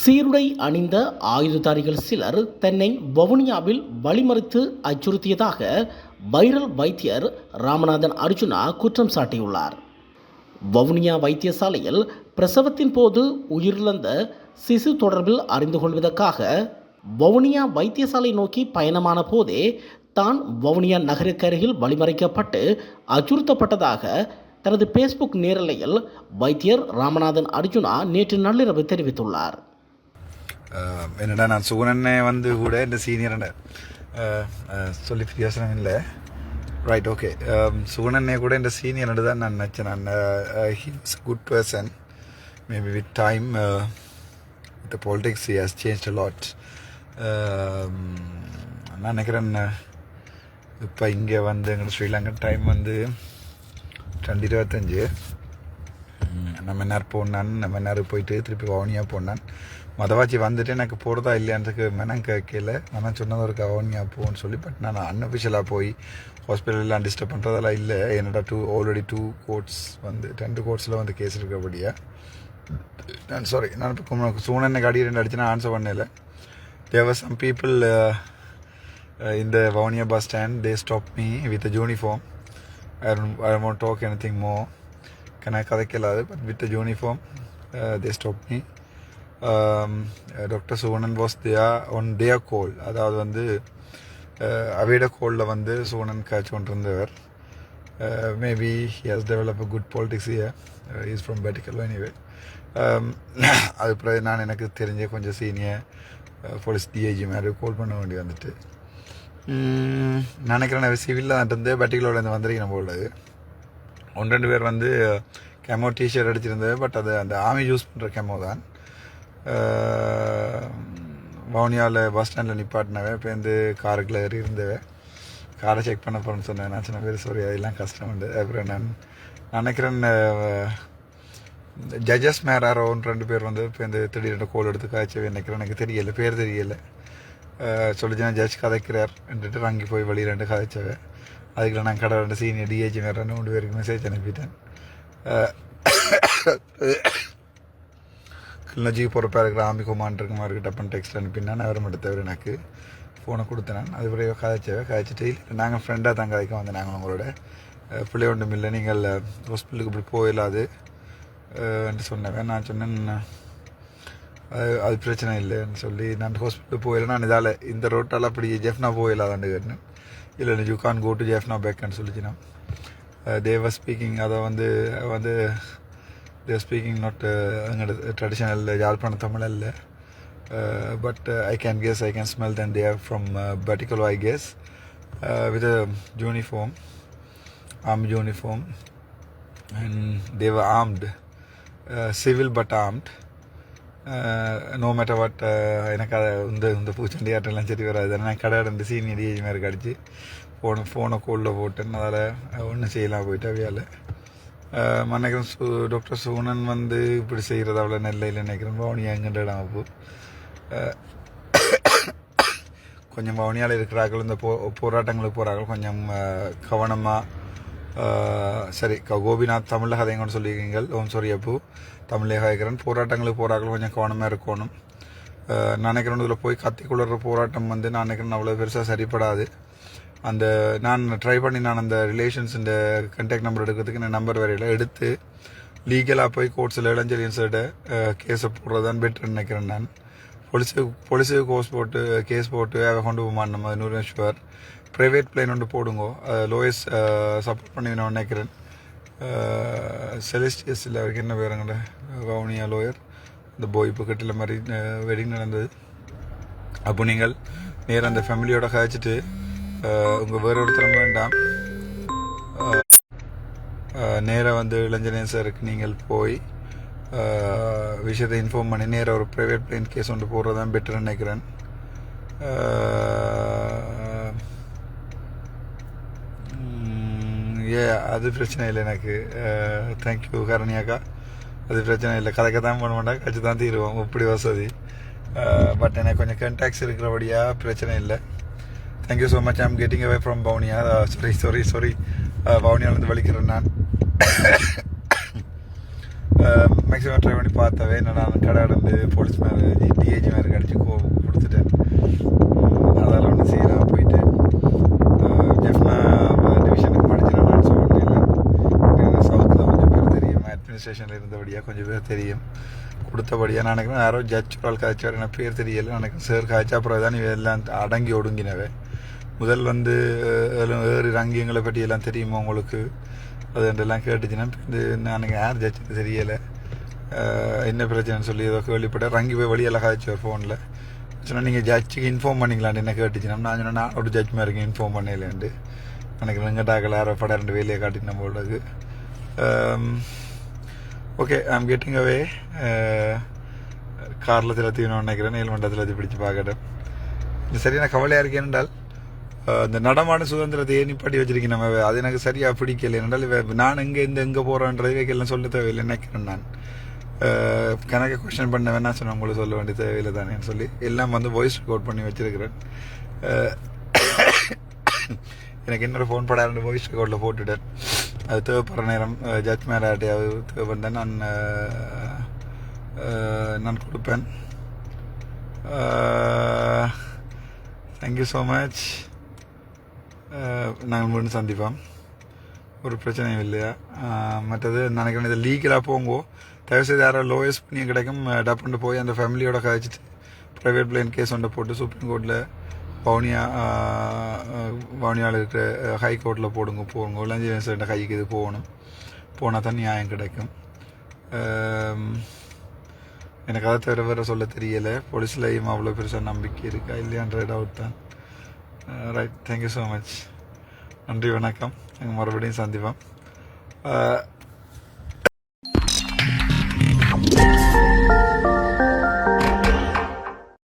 சீருடை அணிந்த ஆயுததாரிகள் சிலர் தன்னை வவுனியாவில் வழிமறித்து அச்சுறுத்தியதாக வைரல் வைத்தியர் ராமநாதன் அர்ஜுனா குற்றம் சாட்டியுள்ளார். வவுனியா வைத்தியசாலையில் பிரசவத்தின் போது உயிரிழந்த சிசு தொடர்பில் அறிந்து கொள்வதற்காக வவுனியா வைத்தியசாலை நோக்கி பயணமான போதே தான் வவுனியா நகருக்கருகில் வழிமறைக்கப்பட்டு அச்சுறுத்தப்பட்டதாக தனது ஃபேஸ்புக் நேரலையில் வைத்தியர் ராமநாதன் அர்ஜுனா நேற்று நள்ளிரவு தெரிவித்துள்ளார். என்னடா நான் சுகுணனே வந்து கூட இந்த சீனியர் சொல்லி பிரயோசனம் இல்லை. ரைட் ஓகே சுகுணனே கூட இந்த சீனியர் தான் நான் நினச்சேன் நான் he's good person maybe with time the politics has change lot நான் நினைக்கிறேன் இப்போ இங்கே வந்து எங்களோட ஸ்ரீலங்கா டைம் வந்து ரெண்டு இருபத்தஞ்சு. நம்ம நேரம் போனான் நம்ம நேரம் போயிட்டு திருப்பி வவுனியா போனான். மதவாச்சி வந்துட்டு எனக்கு போகிறதா இல்லையான்றதுக்கு மெனம் கேட்கல. நான் சொன்னது ஒரு வவுனியா போன்னு சொல்லி பட் நான் அன்அஃபிஷியலாக போய் ஹாஸ்பிட்டலெலாம் டிஸ்டர்ப் பண்ணுறதெல்லாம் இல்லை. என்னடா டூ ஆல்ரெடி டூ கோர்ட்ஸ் வந்து ரெண்டு கோர்ட்ஸில் வந்து கேஸ் இருக்கிறபடியா. நான் சாரி நான் இப்போ சூனனை அடி ரெண்டு அடிச்சு நான் ஆன்சர் பண்ணல தேவர் சம் பீப்புள் இந்த Vavuniya bus stand they stop me with uniform I don't, I don't want to talk anything more. Can I கதைக்கலாது but with uniform they stop me doctor Suvanan was there on their call அதாவது வந்து uh, கோலில் வந்து சுவனன் காய்ச்சி கொண்டிருந்தவர். Maybe he has develop a good politics here is from பெட்டிக்கல் anyway அது பிறகு நான் எனக்கு தெரிஞ்ச கொஞ்சம் சீனியர் போலீஸ் டிஐஜி மாதிரி கோல் பண்ண வேண்டி வந்துட்டு. ம், நினைக்கிறேன் சிவிலில் தான் இருந்து பெட்டிகளோட இருந்து வந்திருக்கேன் போல ஒன்று ரெண்டு பேர் வந்து uh, கெமோ டிஷர்ட் அடிச்சிருந்தது பட் அது அந்த ஆமி யூஸ் பண்ணுற கெமோ தான். Uh, வவுனியாவில் பஸ் ஸ்டாண்டில் நிப்பாட்டினவே இப்போ வந்து ஏறி இருந்தவே காரை செக் பண்ண போகிறேன்னு சொன்னேன். நான் சொன்ன பேர் சாரி அதெல்லாம் கஷ்டம் உண்டு. அப்புறம் நான் நினைக்கிறேன் uh, ஜட்ஜஸ் மேர் ஒன்று ரெண்டு பேர் வந்து இப்போ இந்த திடீர்னு கோல் எடுத்து காய்ச்சவே நினைக்கிறேன். எனக்கு தெரியல பேர் தெரியலை. சொல்லிச்சுன்னா ஜட்ஜ் கதைக்கிறார் என்றுட்டு அங்கே போய் வெளியே ரெண்டு கதைச்சவ அதுக்குள்ள நான் கடை ரெண்டு சீனியர் டிஹெச் மேலே ரெண்டு மூணு பேருக்கு மெசேஜ் அனுப்பிட்டேன். கிளிநொச்சிக்கு போகிறப்ப இருக்கிற ஆமி குமார்க்கு மாதிரி டப்பன் டெக்ஸ்ட் அனுப்பினா நான் வர தவிர எனக்கு. ஃபோனை கொடுத்தேன். அது பிறகு கதைச்சவ கதைச்சிட்டு இல்லை நாங்கள் ஃப்ரெண்டாக தான் கதைக்க வந்தேன் நாங்கள் உங்களோட. பிள்ளை ஒன்றும் இல்லை நீங்கள் ஹாஸ்பிட்டலுக்கு இப்படி போயிடாது என்று சொன்னவன். நான் சொன்னேன் அது அது பிரச்சனை இல்லைன்னு சொல்லி நான் ஹாஸ்பிட்டலுக்கு போயில நான் இதால் இந்த ரோட்டால் அப்படி ஜெஃப்னா போயிடலாதான்னு கேட்டேன். இல்லை you can go to Jaffna பேக்னு சொல்லிச்சுன்னா தேவர் ஸ்பீக்கிங் அதை வந்து வந்து தேர் ஸ்பீக்கிங் நாட் எங்களோட ட்ரெடிஷனல் யாழ்ப்பாண தமிழ் இல்லை. But I can guess I can smell then they're from particular I guess with uniform um uniform and they were armed civil but civil. No matter what எனக்கு அதை இந்த இந்த பூச்சண்டி ஆட்டெல்லாம் சரி வராது. நான் கடை ரெண்டு சீனியர் ஏஜ் மாதிரி கடிச்சு ஃபோனை ஃபோனை கோலில் போட்டேன் அதில் ஒன்றும் செய்யலாம் போயிட்டு அவையால். நினைக்கிறேன் சு டாக்டர் சூனன் வந்து இப்படி செய்கிறது அவ்வளோ நல்ல நினைக்கிறேன். பவுனியா எங்கிட்ட இடம் அப்போ கொஞ்சம் பவுனியால் இருக்கிறார்கள் இந்த போ போராட்டங்களுக்கு போகிறார்கள் கொஞ்சம் கவனமாக சரி க- கோபிநாத் தமிழில் கொண்டு சொல்லியிருக்கீங்கள். ஓம் சாரி அப்பு தமிழே கதைக்கிறேன் போராட்டங்களுக்கு போகிறார்கள் கொஞ்சம் கவனமாக இருக்கணும். நான் நினைக்கிறேன் இதில் போய் கத்தி குளற போராட்டம் வந்து நான் நினைக்கிறேன் அவ்வளோ பெருசாக சரிப்படாது. அந்த நான் ட்ரை பண்ணி நான் அந்த ரிலேஷன்ஸ் இந்த கண்டாக்ட் நம்பர் எடுக்கிறதுக்கு நான் நம்பர் வரையில் எடுத்து லீகலாக போய் கோர்ட்ஸில் இளஞ்செலியன்ஸோட கேஸை போடுறது தான் பெட்டர்னு நினைக்கிறேன் நான். போலீஸு போலீஸுக்கு கோர்ஸ் போட்டு கேஸ் போட்டு அதை கொண்டு போமான் நம்ம நூறு ஷுவர் ப்ரைவேட் பிளேன் ஒன்று போடுங்கோ. லோயஸ்ட் சப்போர்ட் பண்ணி நான் நினைக்கிறேன். செலிஸ்டியஸில் அவருக்கு என்ன பேருங்கட வவுனியா லோயர் இந்த போய் இப்போ கட்டில மாதிரி வெட்டிங் நடந்தது. அப்போ நீங்கள் நேராக அந்த ஃபேமிலியோட கழிச்சிட்டு உங்கள் வேற ஒருத்தரும் வேண்டாம். நேராக வந்து இளைஞனேசருக்கு நீங்கள் போய் விஷயத்தை இன்ஃபார்ம் பண்ணி நேராக ஒரு ப்ரைவேட் பிளேன் கேஸ் ஒன்று போடுறது தான் பெட்டர்னு நினைக்கிறேன். ஏ அது பிரச்சனை இல்லை எனக்கு. தேங்க்யூ கரணியாக்கா அது பிரச்சனை இல்லை. கதைக்க தான் பண்ண மாட்டா கட்சி தான் தீருவோம். இப்படி வசதி. பட் எனக்கு கொஞ்சம் கண்டாக்ட்ஸ் இருக்கிறபடியா பிரச்சனை இல்லை. Thank you so much I'm getting away from Vavuniya sorry sorry sorry பவுனியாலேருந்து வலிக்கிறேன் நான். Um, மேக்ஸிமம் ட்ரை பண்ணி பார்த்தவே என்னடா கடை கடந்து போலீஸ் மேலே டிஏஜி மேலே அடிச்சு கோ கொடுத்துட்டேன். அதெல்லாம் ஒன்று செய்யலாம் போயிட்டு ஜெஃப்னா டிவிஷனுக்கு படிச்சிடலாம்னு சொன்னேன் சவுத்தில் கொஞ்சம் பேர் தெரியும். அட்மினிஸ்ட்ரேஷனில் இருந்தபடியாக கொஞ்சம் பேர் தெரியும். கொடுத்தபடியாக நான் நினைக்கிறேன் யாரோ ஜட்ஜ் ஒரு ஆள் காய்ச்சார். எனக்கு பேர் தெரியல. எனக்கு சார் காய்ச்சா அப்புறம் தான் எல்லாம் அடங்கி ஒடுங்கினவே முதல் வந்து அஹ், ஏறு ரங்கியங்களை பற்றி எல்லாம் தெரியுமா உங்களுக்கு? அது ரெண்டெல்லாம் கேட்டுச்சுன்னா இது எனக்கு யார் ஜட்ஜு தெரியலை. என்ன பிரச்சனைன்னு சொல்லி ஏதோ கேள்விப்பட்ட ரங்கி போய் வழியெல்லாம் காய்ச்சார் ஃபோனில் சொன்னால் நீங்கள் ஜட்ஜுக்கு இன்ஃபார்ம் பண்ணிக்கலான்னு என்ன கேட்டுச்சுன்னா நான் சொன்னேன் நான் ஒரு ஜட்ஜ் மாதிரி இன்ஃபார்ம் பண்ணலேண்டு எனக்கு வெங்கடாக்கல யாரோ படம் ரெண்டு வேலையை காட்டின போடுறது ஓகே ஐம் கெட்டிங் அவே காரில் திலத்திக்கணும்னு நினைக்கிறேன் நீல்மண்டத்தில் அது பிடிச்சு பார்க்கட்டும். இது சரியான கவலையாக இருக்கேன் என்றால் இந்த நடமான சுதந்திரத்தை ஏன் நிப்பாட்டி வச்சிருக்கேன் நம்ம? அது எனக்கு சரியாக பிடிக்கல. என்னால் நான் எங்கே இந்த எங்கே போகிறேன்றது வைக்கலாம் சொல்ல தேவையில்லை நினைக்கிறேன் நான். கணக்கை கொஷின் பண்ண வேணா சொன்ன உங்களுக்கு சொல்ல வேண்டிய தேவையில்லை தானேன்னு சொல்லி எல்லாம் வந்து வாய்ஸ் ரெக்கார்ட் பண்ணி வச்சிருக்கிறேன். எனக்கு இன்னொரு ஃபோன் படம் ரெண்டு வாய்ஸ் ரெக்கார்டில் போட்டுட்டேன். அது தேவைப்படுற நேரம் ஜட்ஜ் மேலாட்டையாவது தேவைப்பட்டேன் நான் நான் கொடுப்பேன். தேங்க்யூ ஸோ மச் நாங்கள் மீண்டும் சந்திப்போம். ஒரு பிரச்சனையும் இல்லையா? மற்றது நினைக்கிறேன் இது லீகலாக போங்கோ. தயவுசெய்து யாரோ லோயஸ்ட் பண்ணியும் கிடைக்கும் டப்புண்டு போய் அந்த ஃபேமிலியோட கழிச்சிட்டு ப்ரைவேட் பிளேன் கேஸ் ஒன்றை போட்டு சுப்ரீம் கோர்ட்டில் வவுனியா வவுனியாவில் இருக்கிற ஹை கோர்ட்டில் போடுங்க போடுங்க. இளஞ்சி கைக்கு இது போகணும். போனால் தான் நியாயம் கிடைக்கும். எனக்கு அதை தவிர வேறு சொல்ல தெரியலை. போலீஸ்லையும் அவ்வளோ பெருசாக நம்பிக்கை இருக்கா இல்லையான்ற டவுட் தான். Right thank you so much நன்றி வணக்கம். நாங்கள் மறுபடியும் சந்திப்போம். Uh,